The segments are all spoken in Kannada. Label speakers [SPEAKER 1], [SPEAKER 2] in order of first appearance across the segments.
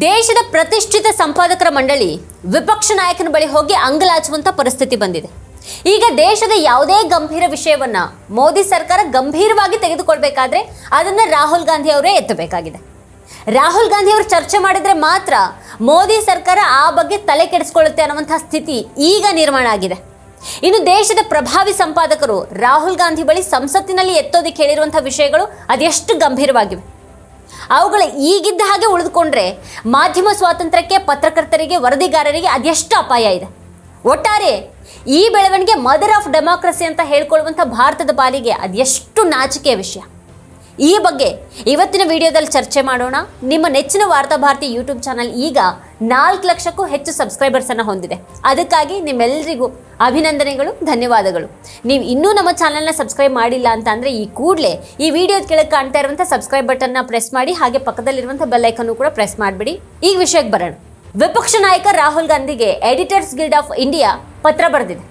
[SPEAKER 1] ದೇಶದ ಪ್ರತಿಷ್ಠಿತ ಸಂಪಾದಕರ ಮಂಡಳಿ ವಿಪಕ್ಷ ನಾಯಕನ ಬಳಿ ಹೋಗಿ ಅಂಗಲಾಚುವಂತ ಪರಿಸ್ಥಿತಿ ಬಂದಿದೆ. ಈಗ ದೇಶದ ಯಾವುದೇ ಗಂಭೀರ ವಿಷಯವನ್ನ ಮೋದಿ ಸರ್ಕಾರ ಗಂಭೀರವಾಗಿ ತೆಗೆದುಕೊಳ್ಬೇಕಾದ್ರೆ ಅದನ್ನ ರಾಹುಲ್ ಗಾಂಧಿ ಅವರೇ ಎತ್ತಬೇಕಾಗಿದೆ. ರಾಹುಲ್ ಗಾಂಧಿ ಅವರು ಚರ್ಚೆ ಮಾಡಿದ್ರೆ ಮಾತ್ರ ಮೋದಿ ಸರ್ಕಾರ ಆ ಬಗ್ಗೆ ತಲೆ ಕೆಡಿಸ್ಕೊಳ್ಳುತ್ತೆ ಅನ್ನುವಂತಹ ಸ್ಥಿತಿ ಈಗ ನಿರ್ಮಾಣ ಆಗಿದೆ. ಇನ್ನು ದೇಶದ ಪ್ರಭಾವಿ ಸಂಪಾದಕರು ರಾಹುಲ್ ಗಾಂಧಿ ಬಳಿ ಸಂಸತ್ತಿನಲ್ಲಿ ಎತ್ತೋದಿಕ್ಕೆ ಹೇಳಿರುವಂತಹ ವಿಷಯಗಳು ಅದೆಷ್ಟು ಗಂಭೀರವಾಗಿವೆ. ಅವುಗಳು ಈಗಿದ್ದ ಹಾಗೆ ಉಳಿದುಕೊಂಡ್ರೆ ಮಾಧ್ಯಮ ಸ್ವಾತಂತ್ರ್ಯಕ್ಕೆ ಪತ್ರಕರ್ತರಿಗೆ, ವರದಿಗಾರರಿಗೆ ಅದೆಷ್ಟು ಅಪಾಯ ಇದೆ? ಒಟ್ಟಾರೆ ಈ ಬೆಳವಣಿಗೆ ಮದರ್ ಆಫ್ ಡೆಮಾಕ್ರಸಿ ಅಂತ ಹೇಳ್ಕೊಳ್ಳುವಂಥ ಭಾರತದ ಪಾಲಿಗೆ ಅದೆಷ್ಟು ನಾಚಿಕೆಯ ವಿಷಯ. ಈ ಬಗ್ಗೆ ಇವತ್ತಿನ ವಿಡಿಯೋದಲ್ಲಿ ಚರ್ಚೆ ಮಾಡೋಣ. ನಿಮ್ಮ ನೆಚ್ಚಿನ ವಾರ್ತಾ ಭಾರತಿ ಯೂಟ್ಯೂಬ್ ಚಾನಲ್ ಈಗ ನಾಲ್ಕು ಲಕ್ಷಕ್ಕೂ ಹೆಚ್ಚು ಸಬ್ಸ್ಕ್ರೈಬರ್ಸ್ ಅನ್ನು ಹೊಂದಿದೆ. ಅದಕ್ಕಾಗಿ ನಿಮ್ಮೆಲ್ಲರಿಗೂ ಅಭಿನಂದನೆಗಳು, ಧನ್ಯವಾದಗಳು. ನೀವು ಇನ್ನೂ ನಮ್ಮ ಚಾನಲ್ನ ಸಬ್ಸ್ಕ್ರೈಬ್ ಮಾಡಿಲ್ಲ ಅಂತ ಅಂದರೆ ಈ ಕೂಡಲೇ ಈ ವಿಡಿಯೋದ ಕೆಳಗೆ ಕಾಣ್ತಾ ಇರುವಂಥ ಸಬ್ಸ್ಕ್ರೈಬ್ ಬಟನ್ನ ಪ್ರೆಸ್ ಮಾಡಿ, ಹಾಗೆ ಪಕ್ಕದಲ್ಲಿರುವಂಥ ಬೆಲ್ಲೈಕನ್ನು ಕೂಡ ಪ್ರೆಸ್ ಮಾಡಿಬಿಡಿ. ಈಗ ವಿಷಯಕ್ಕೆ ಬರೋಣ. ವಿಪಕ್ಷ ನಾಯಕ ರಾಹುಲ್ ಗಾಂಧಿಗೆ ಎಡಿಟರ್ಸ್ ಗಿಲ್ಡ್ ಆಫ್ ಇಂಡಿಯಾ ಪತ್ರ ಬರೆದಿದೆ.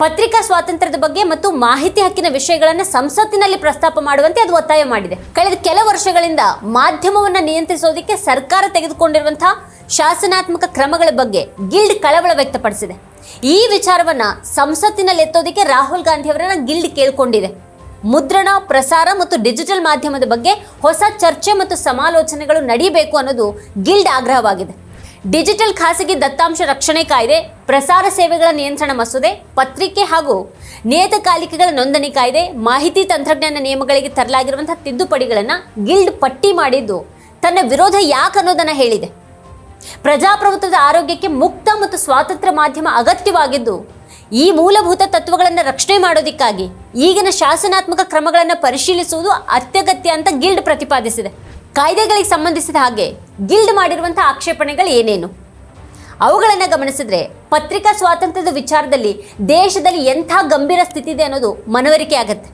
[SPEAKER 1] ಪತ್ರಿಕಾ ಸ್ವಾತಂತ್ರ್ಯದ ಬಗ್ಗೆ ಮತ್ತು ಮಾಹಿತಿ ಹಕ್ಕಿನ ವಿಷಯಗಳನ್ನು ಸಂಸತ್ತಿನಲ್ಲಿ ಪ್ರಸ್ತಾಪ ಮಾಡುವಂತೆ ಅದು ಒತ್ತಾಯ ಮಾಡಿದೆ. ಕಳೆದ ಕೆಲ ವರ್ಷಗಳಿಂದ ಮಾಧ್ಯಮವನ್ನು ನಿಯಂತ್ರಿಸೋದಕ್ಕೆ ಸರ್ಕಾರ ತೆಗೆದುಕೊಂಡಿರುವಂತಹ ಶಾಸನಾತ್ಮಕ ಕ್ರಮಗಳ ಬಗ್ಗೆ ಗಿಲ್ಡ್ ಕಳವಳ ವ್ಯಕ್ತಪಡಿಸಿದೆ. ಈ ವಿಚಾರವನ್ನ ಸಂಸತ್ತಿನಲ್ಲಿ ಎತ್ತೋದಕ್ಕೆ ರಾಹುಲ್ ಗಾಂಧಿ ಅವರನ್ನ ಗಿಲ್ಡ್ ಕೇಳ್ಕೊಂಡಿದೆ. ಮುದ್ರಣ, ಪ್ರಸಾರ ಮತ್ತು ಡಿಜಿಟಲ್ ಮಾಧ್ಯಮದ ಬಗ್ಗೆ ಹೊಸ ಚರ್ಚೆ ಮತ್ತು ಸಮಾಲೋಚನೆಗಳು ನಡೆಯಬೇಕು ಅನ್ನೋದು ಗಿಲ್ಡ್ ಆಗ್ರಹವಾಗಿದೆ. ಡಿಜಿಟಲ್ ಖಾಸಗಿ ದತ್ತಾಂಶ ರಕ್ಷಣೆ ಕಾಯ್ದೆ, ಪ್ರಸಾರ ಸೇವೆಗಳ ನಿಯಂತ್ರಣ ಮಸೂದೆ, ಪತ್ರಿಕೆ ಹಾಗೂ ನಿಯತಕಾಲಿಕೆಗಳ ನೋಂದಣಿ ಕಾಯ್ದೆ, ಮಾಹಿತಿ ತಂತ್ರಜ್ಞಾನ ನಿಯಮಗಳಿಗೆ ತರಲಾಗಿರುವಂತಹ ತಿದ್ದುಪಡಿಗಳನ್ನು ಗಿಲ್ಡ್ ಪಟ್ಟಿ ಮಾಡಿದ್ದು ತನ್ನ ವಿರೋಧ ಯಾಕೆ ಅನ್ನೋದನ್ನು ಹೇಳಿದೆ. ಪ್ರಜಾಪ್ರಭುತ್ವದ ಆರೋಗ್ಯಕ್ಕೆ ಮುಕ್ತ ಮತ್ತು ಸ್ವಾತಂತ್ರ್ಯ ಮಾಧ್ಯಮ ಅಗತ್ಯವಾಗಿದ್ದು, ಈ ಮೂಲಭೂತ ತತ್ವಗಳನ್ನು ರಕ್ಷಣೆ ಮಾಡೋದಕ್ಕಾಗಿ ಈಗಿನ ಶಾಸನಾತ್ಮಕ ಕ್ರಮಗಳನ್ನು ಪರಿಶೀಲಿಸುವುದು ಅತ್ಯಗತ್ಯ ಅಂತ ಗಿಲ್ಡ್ ಪ್ರತಿಪಾದಿಸಿದೆ. ಕಾಯ್ದೆಗಳಿಗೆ ಸಂಬಂಧಿಸಿದ ಹಾಗೆ ಗಿಲ್ಡ್ ಮಾಡಿರುವಂಥ ಆಕ್ಷೇಪಣೆಗಳು ಏನೇನು? ಅವುಗಳನ್ನು ಗಮನಿಸಿದ್ರೆ ಪತ್ರಿಕಾ ಸ್ವಾತಂತ್ರ್ಯದ ವಿಚಾರದಲ್ಲಿ ದೇಶದಲ್ಲಿ ಎಂಥ ಗಂಭೀರ ಸ್ಥಿತಿ ಇದೆ ಅನ್ನೋದು ಮನವರಿಕೆ ಆಗುತ್ತೆ.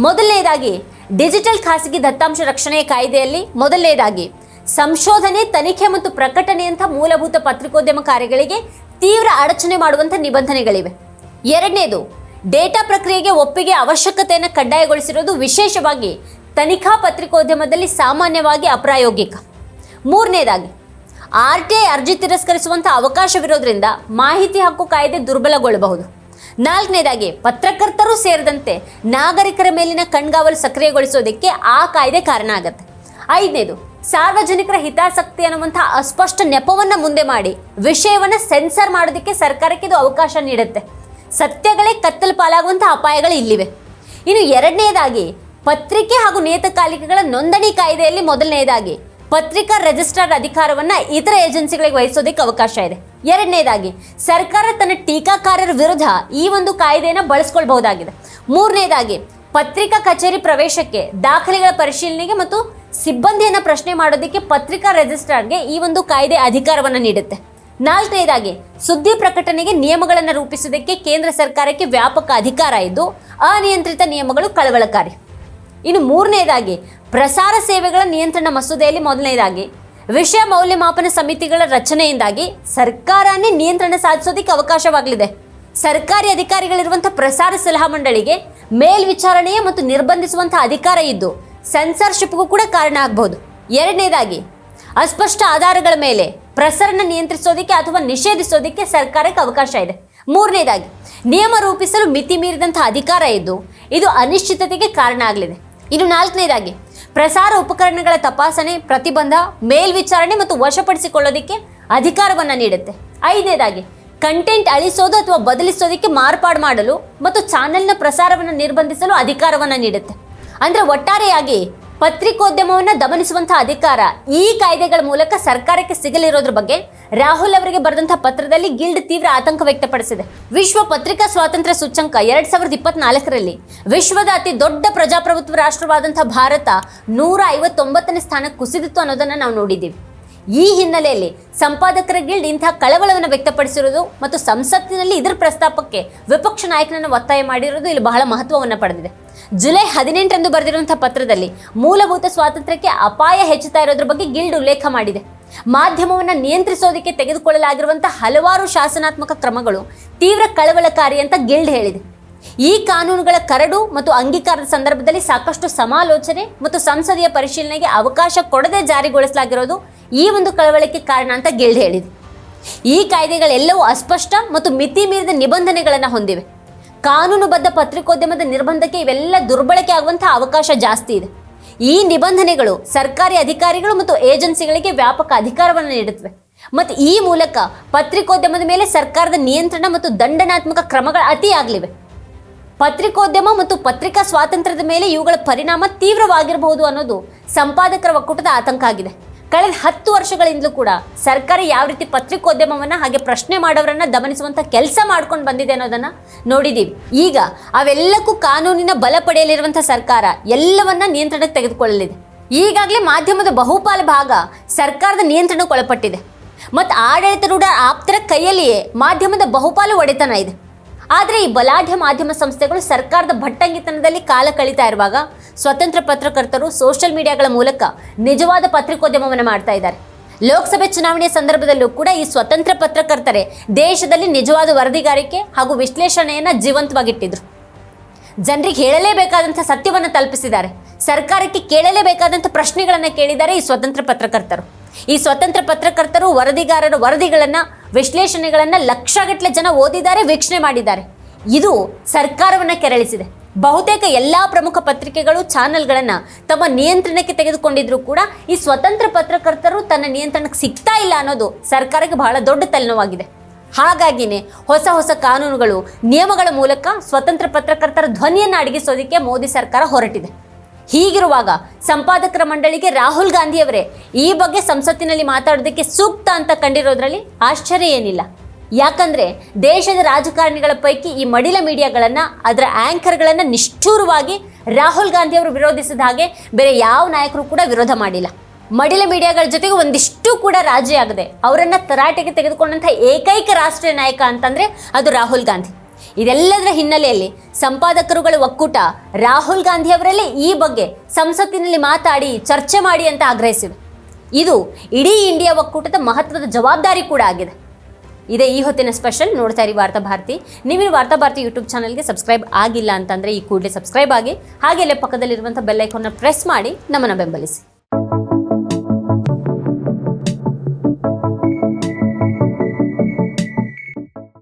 [SPEAKER 1] ಮೊದಲನೇದಾಗಿ, ಡಿಜಿಟಲ್ ಖಾಸಗಿ ದತ್ತಾಂಶ ರಕ್ಷಣೆ ಕಾಯ್ದೆಯಲ್ಲಿ ಮೊದಲನೇದಾಗಿ, ಸಂಶೋಧನೆ, ತನಿಖೆ ಮತ್ತು ಪ್ರಕಟಣೆಯಂಥ ಮೂಲಭೂತ ಪತ್ರಿಕೋದ್ಯಮ ಕಾರ್ಯಗಳಿಗೆ ತೀವ್ರ ಅಡಚಣೆ ಮಾಡುವಂಥ ನಿಬಂಧನೆಗಳಿವೆ. ಎರಡನೇದು, ಡೇಟಾ ಪ್ರಕ್ರಿಯೆಗೆ ಒಪ್ಪಿಗೆ ಅವಶ್ಯಕತೆಯನ್ನು ಕಡ್ಡಾಯಗೊಳಿಸಿರೋದು ವಿಶೇಷವಾಗಿ ತನಿಖಾ ಪತ್ರಿಕೋದ್ಯಮದಲ್ಲಿ ಸಾಮಾನ್ಯವಾಗಿ ಅಪ್ರಾಯೋಗಿಕ. ಮೂರನೇದಾಗಿ ಆರ್ ಟಿ ಐ ಅರ್ಜಿ ತಿರಸ್ಕರಿಸುವಂಥ ಅವಕಾಶವಿರೋದ್ರಿಂದ ಮಾಹಿತಿ ಹಕ್ಕು ಕಾಯ್ದೆ ದುರ್ಬಲಗೊಳ್ಳಬಹುದು. ನಾಲ್ಕನೇದಾಗಿ, ಪತ್ರಕರ್ತರು ಸೇರಿದಂತೆ ನಾಗರಿಕರ ಮೇಲಿನ ಕಣ್ಗಾವಲು ಸಕ್ರಿಯಗೊಳಿಸೋದಕ್ಕೆ ಆ ಕಾಯ್ದೆ ಕಾರಣ ಆಗತ್ತೆ. ಐದನೇದು, ಸಾರ್ವಜನಿಕರ ಹಿತಾಸಕ್ತಿ ಅನ್ನುವಂಥ ಅಸ್ಪಷ್ಟ ನೆಪವನ್ನು ಮುಂದೆ ಮಾಡಿ ವಿಷಯವನ್ನು ಸೆನ್ಸರ್ ಮಾಡೋದಕ್ಕೆ ಸರ್ಕಾರಕ್ಕೆ ಇದು ಅವಕಾಶ ನೀಡುತ್ತೆ. ಸತ್ಯಗಳೇ ಕತ್ತಲು ಪಾಲಾಗುವಂಥ ಅಪಾಯಗಳು ಇಲ್ಲಿವೆ. ಇನ್ನು ಎರಡನೇದಾಗಿ, ಪತ್ರಿಕೆ ಹಾಗೂ ನಿಯತಕಾಲಿಕೆಗಳ ನೋಂದಣಿ ಕಾಯ್ದೆಯಲ್ಲಿ ಮೊದಲನೇದಾಗಿ ಪತ್ರಿಕಾ ರಿಜಿಸ್ಟ್ರಾರ್ ಅಧಿಕಾರವನ್ನ ಇತರ ಏಜೆನ್ಸಿಗಳಿಗೆ ವಹಿಸೋದಕ್ಕೆ ಅವಕಾಶ ಇದೆ. ಎರಡನೇದಾಗಿ, ಸರ್ಕಾರ ತನ್ನ ಟೀಕಾಕಾರರ ವಿರುದ್ಧ ಈ ಒಂದು ಕಾಯ್ದೆಯನ್ನು ಬಳಸ್ಕೊಳ್ಬಹುದಾಗಿದೆ. ಮೂರನೇದಾಗಿ, ಪತ್ರಿಕಾ ಕಚೇರಿ ಪ್ರವೇಶಕ್ಕೆ ದಾಖಲೆಗಳ ಪರಿಶೀಲನೆಗೆ ಮತ್ತು ಸಿಬ್ಬಂದಿಯನ್ನು ಪ್ರಶ್ನೆ ಮಾಡೋದಕ್ಕೆ ಪತ್ರಿಕಾ ರಿಜಿಸ್ಟ್ರಾರ್ಗೆ ಈ ಒಂದು ಕಾಯ್ದೆ ಅಧಿಕಾರವನ್ನು ನೀಡುತ್ತೆ. ನಾಲ್ಕನೇದಾಗಿ, ಸುದ್ದಿ ಪ್ರಕಟಣೆಗೆ ನಿಯಮಗಳನ್ನು ರೂಪಿಸುವುದಕ್ಕೆ ಕೇಂದ್ರ ಸರ್ಕಾರಕ್ಕೆ ವ್ಯಾಪಕ ಅಧಿಕಾರ ಇದ್ದು, ಅನಿಯಂತ್ರಿತ ನಿಯಮಗಳು ಕಳವಳಕಾರಿ. ಇನ್ನು ಮೂರನೇದಾಗಿ ಪ್ರಸಾರ ಸೇವೆಗಳ ನಿಯಂತ್ರಣ ಮಸೂದೆಯಲ್ಲಿ ಮೊದಲನೇದಾಗಿ, ವಿಷಯ ಮೌಲ್ಯಮಾಪನ ಸಮಿತಿಗಳ ರಚನೆಯಿಂದಾಗಿ ಸರ್ಕಾರನೇ ನಿಯಂತ್ರಣ ಸಾಧಿಸೋದಕ್ಕೆ ಅವಕಾಶವಾಗಲಿದೆ. ಸರ್ಕಾರಿ ಅಧಿಕಾರಿಗಳಿರುವಂಥ ಪ್ರಸಾರ ಸಲಹಾ ಮಂಡಳಿಗೆ ಮೇಲ್ವಿಚಾರಣೆಯ ಮತ್ತು ನಿರ್ಬಂಧಿಸುವಂಥ ಅಧಿಕಾರ ಇದ್ದು, ಸೆನ್ಸರ್ಶಿಪ್ಗೂ ಕೂಡ ಕಾರಣ ಆಗಬಹುದು. ಎರಡನೇದಾಗಿ, ಅಸ್ಪಷ್ಟ ಆಧಾರಗಳ ಮೇಲೆ ಪ್ರಸರಣ ನಿಯಂತ್ರಿಸೋದಕ್ಕೆ ಅಥವಾ ನಿಷೇಧಿಸೋದಕ್ಕೆ ಸರ್ಕಾರಕ್ಕೆ ಅವಕಾಶ ಇದೆ. ಮೂರನೇದಾಗಿ, ನಿಯಮ ರೂಪಿಸಲು ಮಿತಿ ಮೀರಿದಂಥ ಅಧಿಕಾರ ಇದ್ದು, ಇದು ಅನಿಶ್ಚಿತತೆಗೆ ಕಾರಣ ಆಗಲಿದೆ. ಇನ್ನು ನಾಲ್ಕನೇದಾಗಿ ಪ್ರಸಾರ ಉಪಕರಣಗಳ ತಪಾಸಣೆ, ಪ್ರತಿಬಂಧ, ಮೇಲ್ವಿಚಾರಣೆ ಮತ್ತು ವಶಪಡಿಸಿಕೊಳ್ಳೋದಕ್ಕೆ ಅಧಿಕಾರವನ್ನು ನೀಡುತ್ತೆ. ಐದನೇದಾಗಿ ಕಂಟೆಂಟ್ ಅಳಿಸೋದು ಅಥವಾ ಬದಲಿಸೋದಕ್ಕೆ ಮಾರ್ಪಾಡು ಮಾಡಲು ಮತ್ತು ಚಾನೆಲ್ನ ಪ್ರಸಾರವನ್ನು ನಿರ್ಬಂಧಿಸಲು ಅಧಿಕಾರವನ್ನು ನೀಡುತ್ತೆ. ಅಂದರೆ ಒಟ್ಟಾರೆಯಾಗಿ ಪತ್ರಿಕೋದ್ಯಮವನ್ನು ದಮನಿಸುವಂತಹ ಅಧಿಕಾರ ಈ ಕಾಯ್ದೆಗಳ ಮೂಲಕ ಸರ್ಕಾರಕ್ಕೆ ಸಿಗಲಿರೋದ್ರ ಬಗ್ಗೆ ರಾಹುಲ್ ಅವರಿಗೆ ಬರೆದಂತಹ ಪತ್ರದಲ್ಲಿ ಗಿಲ್ಡ್ ತೀವ್ರ ಆತಂಕ ವ್ಯಕ್ತಪಡಿಸಿದೆ. ವಿಶ್ವ ಪತ್ರಿಕಾ ಸ್ವಾತಂತ್ರ್ಯ ಸೂಚ್ಯಂಕ ಎರಡ್ ಸಾವಿರದ ಇಪ್ಪತ್ನಾಲ್ಕರಲ್ಲಿ ವಿಶ್ವದ ಅತಿ ದೊಡ್ಡ ಪ್ರಜಾಪ್ರಭುತ್ವ ರಾಷ್ಟ್ರವಾದಂತಹ ಭಾರತ ನೂರ ಐವತ್ತೊಂಬತ್ತನೇ ಸ್ಥಾನಕ್ಕೆ ಕುಸಿದಿತ್ತು ಅನ್ನೋದನ್ನ ನಾವು ನೋಡಿದ್ದೀವಿ. ಈ ಹಿನ್ನೆಲೆಯಲ್ಲಿ ಸಂಪಾದಕರ ಗಿಲ್ಡ್ ಇಂತಹ ಕಳವಳವನ್ನು ವ್ಯಕ್ತಪಡಿಸಿರುವುದು ಮತ್ತು ಸಂಸತ್ತಿನಲ್ಲಿ ಇದರ ಪ್ರಸ್ತಾಪಕ್ಕೆ ವಿಪಕ್ಷ ನಾಯಕನನ್ನು ಒತ್ತಾಯ ಮಾಡಿರುವುದು ಇಲ್ಲಿ ಬಹಳ ಮಹತ್ವವನ್ನು ಪಡೆದಿದೆ. ಜುಲೈ ಹದಿನೆಂಟರಂದು ಬರೆದಿರುವಂತಹ ಪತ್ರದಲ್ಲಿ ಮೂಲಭೂತ ಸ್ವಾತಂತ್ರ್ಯಕ್ಕೆ ಅಪಾಯ ಹೆಚ್ಚುತ್ತಾ ಇರೋದ್ರ ಬಗ್ಗೆ ಗಿಲ್ಡ್ ಉಲ್ಲೇಖ ಮಾಡಿದೆ. ಮಾಧ್ಯಮವನ್ನು ನಿಯಂತ್ರಿಸೋದಕ್ಕೆ ತೆಗೆದುಕೊಳ್ಳಲಾಗಿರುವಂಥ ಹಲವಾರು ಶಾಸನಾತ್ಮಕ ಕ್ರಮಗಳು ತೀವ್ರ ಕಳವಳಕಾರಿ ಅಂತ ಗಿಲ್ಡ್ ಹೇಳಿದೆ. ಈ ಕಾನೂನುಗಳ ಕರಡು ಮತ್ತು ಅಂಗೀಕಾರದ ಸಂದರ್ಭದಲ್ಲಿ ಸಾಕಷ್ಟು ಸಮಾಲೋಚನೆ ಮತ್ತು ಸಂಸದೀಯ ಪರಿಶೀಲನೆಗೆ ಅವಕಾಶ ಕೊಡದೆ ಜಾರಿಗೊಳಿಸಲಾಗಿರೋದು ಈ ಒಂದು ಕಳವಳಕ್ಕೆ ಕಾರಣ ಅಂತ ಗಿಲ್ಡ್ ಹೇಳಿದೆ. ಈ ಕಾಯ್ದೆಗಳೆಲ್ಲವೂ ಅಸ್ಪಷ್ಟ ಮತ್ತು ಮಿತಿ ಮೀರಿದ ನಿಬಂಧನೆಗಳನ್ನು ಹೊಂದಿವೆ. ಕಾನೂನುಬದ್ಧ ಪತ್ರಿಕೋದ್ಯಮದ ನಿರ್ಬಂಧಕ್ಕೆ ಇವೆಲ್ಲ ದುರ್ಬಳಕೆ ಆಗುವಂತಹ ಅವಕಾಶ ಜಾಸ್ತಿ ಇದೆ. ಈ ನಿಬಂಧನೆಗಳು ಸರ್ಕಾರಿ ಅಧಿಕಾರಿಗಳು ಮತ್ತು ಏಜೆನ್ಸಿಗಳಿಗೆ ವ್ಯಾಪಕ ಅಧಿಕಾರವನ್ನು ನೀಡುತ್ತವೆ. ಮತ್ತು ಈ ಮೂಲಕ ಪತ್ರಿಕೋದ್ಯಮದ ಮೇಲೆ ಸರ್ಕಾರದ ನಿಯಂತ್ರಣ ಮತ್ತು ದಂಡನಾತ್ಮಕ ಕ್ರಮಗಳು ಅತಿ ಆಗಲಿವೆ. ಪತ್ರಿಕೋದ್ಯಮ ಮತ್ತು ಪತ್ರಿಕಾ ಸ್ವಾತಂತ್ರ್ಯದ ಮೇಲೆ ಇವುಗಳ ಪರಿಣಾಮ ತೀವ್ರವಾಗಿರಬಹುದು ಅನ್ನೋದು ಸಂಪಾದಕರ ಒಕ್ಕೂಟದ ಆತಂಕ ಆಗಿದೆ. ಕಳೆದ ಹತ್ತು ವರ್ಷಗಳಿಂದಲೂ ಕೂಡ ಸರ್ಕಾರ ಯಾವ ರೀತಿ ಪತ್ರಿಕೋದ್ಯಮವನ್ನು ಹಾಗೆ ಪ್ರಶ್ನೆ ಮಾಡೋರನ್ನ ದಮನಿಸುವಂಥ ಕೆಲಸ ಮಾಡ್ಕೊಂಡು ಬಂದಿದೆ ಅನ್ನೋದನ್ನು ನೋಡಿದ್ದೀವಿ ಈಗ ಅವೆಲ್ಲಕ್ಕೂ ಕಾನೂನಿನ ಬಲ ಪಡೆಯಲಿರುವಂಥ ಸರ್ಕಾರ ಎಲ್ಲವನ್ನ ನಿಯಂತ್ರಣಕ್ಕೆ ತೆಗೆದುಕೊಳ್ಳಲಿದೆ. ಈಗಾಗಲೇ ಮಾಧ್ಯಮದ ಬಹುಪಾಲ ಭಾಗ ಸರ್ಕಾರದ ನಿಯಂತ್ರಣಕ್ಕೆ ಒಳಪಟ್ಟಿದೆ. ಮತ್ತು ಆಡಳಿತರೂಢ ಆಪ್ತರ ಕೈಯಲ್ಲಿಯೇ ಮಾಧ್ಯಮದ ಬಹುಪಾಲು ಒಡೆತನ ಇದೆ. ಆದರೆ ಈ ಬಲಾಢ್ಯ ಮಾಧ್ಯಮ ಸಂಸ್ಥೆಗಳು ಸರ್ಕಾರದ ಭಟ್ಟಂಗಿತನದಲ್ಲಿ ಕಾಲ ಕಳೀತಾ ಇರುವಾಗ ಸ್ವತಂತ್ರ ಪತ್ರಕರ್ತರು ಸೋಷಿಯಲ್ ಮೀಡಿಯಾಗಳ ಮೂಲಕ ನಿಜವಾದ ಪತ್ರಿಕೋದ್ಯಮವನ್ನು ಮಾಡ್ತಾ ಇದ್ದಾರೆ. ಲೋಕಸಭೆ ಚುನಾವಣೆಯ ಸಂದರ್ಭದಲ್ಲೂ ಕೂಡ ಈ ಸ್ವತಂತ್ರ ಪತ್ರಕರ್ತರೇ ದೇಶದಲ್ಲಿ ನಿಜವಾದ ವರದಿಗಾರಿಕೆ ಹಾಗೂ ವಿಶ್ಲೇಷಣೆಯನ್ನು ಜೀವಂತವಾಗಿಟ್ಟಿದ್ರು. ಜನರಿಗೆ ಹೇಳಲೇಬೇಕಾದಂಥ ಸತ್ಯವನ್ನು ತಲುಪಿಸಿದ್ದಾರೆ. ಸರ್ಕಾರಕ್ಕೆ ಕೇಳಲೇಬೇಕಾದಂಥ ಪ್ರಶ್ನೆಗಳನ್ನು ಕೇಳಿದ್ದಾರೆ ಈ ಸ್ವತಂತ್ರ ಪತ್ರಕರ್ತರು. ಈ ಸ್ವತಂತ್ರ ಪತ್ರಕರ್ತರು ವರದಿಗಾರರ ವರದಿಗಳನ್ನು, ವಿಶ್ಲೇಷಣೆಗಳನ್ನು ಲಕ್ಷಗಟ್ಟಲೆ ಜನ ಓದಿದ್ದಾರೆ, ವೀಕ್ಷಣೆ ಮಾಡಿದ್ದಾರೆ. ಇದು ಸರ್ಕಾರವನ್ನು ಕೆರಳಿಸಿದೆ. ಬಹುತೇಕ ಎಲ್ಲ ಪ್ರಮುಖ ಪತ್ರಿಕೆಗಳು, ಚಾನೆಲ್ಗಳನ್ನು ತಮ್ಮ ನಿಯಂತ್ರಣಕ್ಕೆ ತೆಗೆದುಕೊಂಡಿದ್ರು ಕೂಡ ಈ ಸ್ವತಂತ್ರ ಪತ್ರಕರ್ತರು ತನ್ನ ನಿಯಂತ್ರಣಕ್ಕೆ ಸಿಗ್ತಾ ಇಲ್ಲ ಅನ್ನೋದು ಸರ್ಕಾರಕ್ಕೆ ಬಹಳ ದೊಡ್ಡ ತಲೆನೋವಾಗಿದೆ. ಹಾಗಾಗಿನೇ ಹೊಸ ಹೊಸ ಕಾನೂನುಗಳು, ನಿಯಮಗಳ ಮೂಲಕ ಸ್ವತಂತ್ರ ಪತ್ರಕರ್ತರ ಧ್ವನಿಯನ್ನು ಅಡಗಿಸೋದಕ್ಕೆ ಮೋದಿ ಸರ್ಕಾರ ಹೊರಟಿದೆ. ಹೀಗಿರುವಾಗ ಸಂಪಾದಕರ ಮಂಡಳಿಗೆ ರಾಹುಲ್ ಗಾಂಧಿಯವರೇ ಈ ಬಗ್ಗೆ ಸಂಸತ್ತಿನಲ್ಲಿ ಮಾತಾಡೋದಕ್ಕೆ ಸೂಕ್ತ ಅಂತ ಕಂಡಿರೋದ್ರಲ್ಲಿ ಆಶ್ಚರ್ಯ ಏನಿಲ್ಲ. ಯಾಕಂದ್ರೆ ದೇಶದ ರಾಜಕಾರಣಿಗಳ ಪೈಕಿ ಈ ಮಡಿಲ ಮೀಡಿಯಾಗಳನ್ನ, ಅದರ ಆಂಕರ್ಗಳನ್ನ ನಿಷ್ಠೂರವಾಗಿ ರಾಹುಲ್ ಗಾಂಧಿಯವರು ವಿರೋಧಿಸಿದ ಹಾಗೆ ಬೇರೆ ಯಾವ ನಾಯಕರು ಕೂಡ ವಿರೋಧ ಮಾಡಿಲ್ಲ. ಮಡಿಲ ಮೀಡಿಯಾಗಳ ಜೊತೆಗೆ ಒಂದಿಷ್ಟು ಕೂಡ ರಾಜಿ ಆಗದೆ ಅವರನ್ನು ತರಾಟೆಗೆ ತೆಗೆದುಕೊಂಡಂಥ ಏಕೈಕ ರಾಷ್ಟ್ರೀಯ ನಾಯಕ ಅಂತಂದ್ರೆ ಅದು ರಾಹುಲ್ ಗಾಂಧಿ. ಇದೆಲ್ಲದರ ಹಿನ್ನೆಲೆಯಲ್ಲಿ ಸಂಪಾದಕರುಗಳ ಒಕ್ಕೂಟ ರಾಹುಲ್ ಗಾಂಧಿ ಅವರಲ್ಲೇ ಈ ಬಗ್ಗೆ ಸಂಸತ್ತಿನಲ್ಲಿ ಮಾತಾಡಿ, ಚರ್ಚೆ ಮಾಡಿ ಅಂತ ಆಗ್ರಹಿಸಿದೆ ಇದು ಇಡೀ ಇಂಡಿಯಾ ಒಕ್ಕೂಟದ ಮಹತ್ವದ ಜವಾಬ್ದಾರಿ ಕೂಡ ಆಗಿದೆ. ಇದೇ ಈ ಹೊತ್ತಿನ ಸ್ಪೆಷಲ್ ನೋಡ್ತಾ ಇರಿ ವಾರ್ತಾ ಭಾರತಿ. ನೀವಿನ ವಾರ್ತಾ ಭಾರತಿ ಯೂಟ್ಯೂಬ್ ಚಾನಲ್ಗೆ ಸಬ್ಸ್ಕ್ರೈಬ್ ಆಗಿಲ್ಲ ಅಂತಂದರೆ ಈ ಕೂಡಲೇ ಸಬ್ಸ್ಕ್ರೈಬ್ ಆಗಿ ಹಾಗೆಲ್ಲೇ ಪಕ್ಕದಲ್ಲಿರುವಂಥ ಬೆಲ್ ಐಕಾನ್ನ ಪ್ರೆಸ್ ಮಾಡಿ ನಮ್ಮನ್ನು ಬೆಂಬಲಿಸಿ.